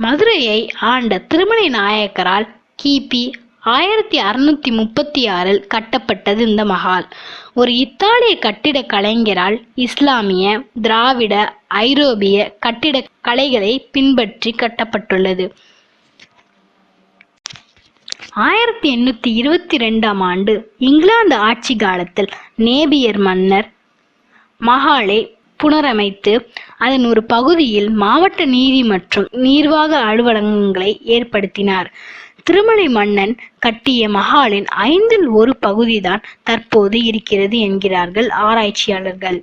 மதுரையை ஆண்ட திருமலை நாயக்கரால் கிபி ஆயிரத்தி அறுநூத்தி முப்பத்தி ஆறில் கட்டப்பட்டது இந்த மஹால் ஒரு இத்தாலிய கட்டிட கலைஞரால் இஸ்லாமிய திராவிட ஐரோப்பிய கட்டிட கலைகளை பின்பற்றி கட்டப்பட்டுள்ளது. ஆயிரத்தி எண்ணூத்தி இருபத்தி ரெண்டாம் ஆண்டு இங்கிலாந்து ஆட்சி காலத்தில் நேபியர் மன்னர் மஹாலை புனரமைத்து அதன் ஒரு பகுதியில் மாவட்ட நீதி மற்றும் நீர்வாக அலுவலகங்களை ஏற்படுத்தினார். திருமலை மன்னன் கட்டிய மகாலின் ஐந்தில் ஒரு பகுதிதான் தற்போது இருக்கிறது என்கிறார்கள் ஆராய்ச்சியாளர்கள்.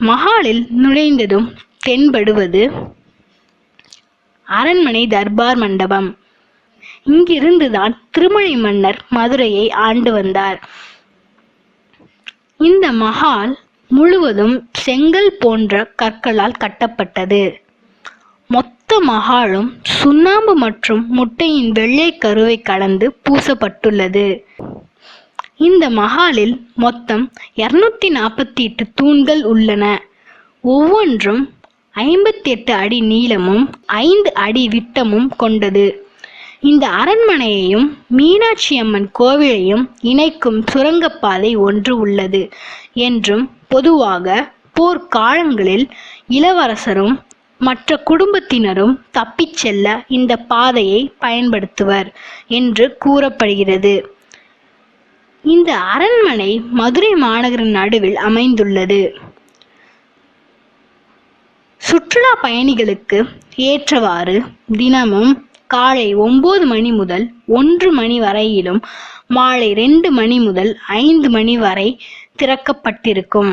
மகாலில் நுழைந்ததும் தென்படுவது அரண்மனை தர்பார் மண்டபம். இங்கிருந்துதான் திருமலை மன்னர் மதுரையை ஆண்டு வந்தார். இந்த மகால் முழுவதும் செங்கல் போன்ற கற்களால் கட்டப்பட்டது. மொத்த மகாலும் சுண்ணாம்பு மற்றும் முட்டையின் வெள்ளை கருவை கலந்து பூசப்பட்டுள்ளது. இந்த மஹாலில் மொத்தம் இருநூத்தி நாற்பத்தி எட்டு தூண்கள் உள்ளன. ஒவ்வொன்றும் ஐம்பத்தி எட்டு அடி நீளமும் ஐந்து அடி விட்டமும் கொண்டது. இந்த அரண்மனையையும் மீனாட்சி அம்மன் கோவிலையும் இணைக்கும் சுரங்கப்பாதை ஒன்று உள்ளது என்றும் பொதுவாக போர்க்காலங்களில் இளவரசரும் மற்ற குடும்பத்தினரும் தப்பிச் செல்ல இந்த பாதையை பயன்படுத்துவர் என்று கூறப்படுகிறது. இந்த அரண்மனை மதுரை மாநகரின் நடுவில் அமைந்துள்ளது. சுற்றுலா பயணிகளுக்கு ஏற்றவாறு தினமும் காலை ஒன்பது மணி முதல் ஒன்று மணி வரையிலும் மாலை ரெண்டு மணி முதல் ஐந்து மணி வரை திறக்கப்பட்டிருக்கும்.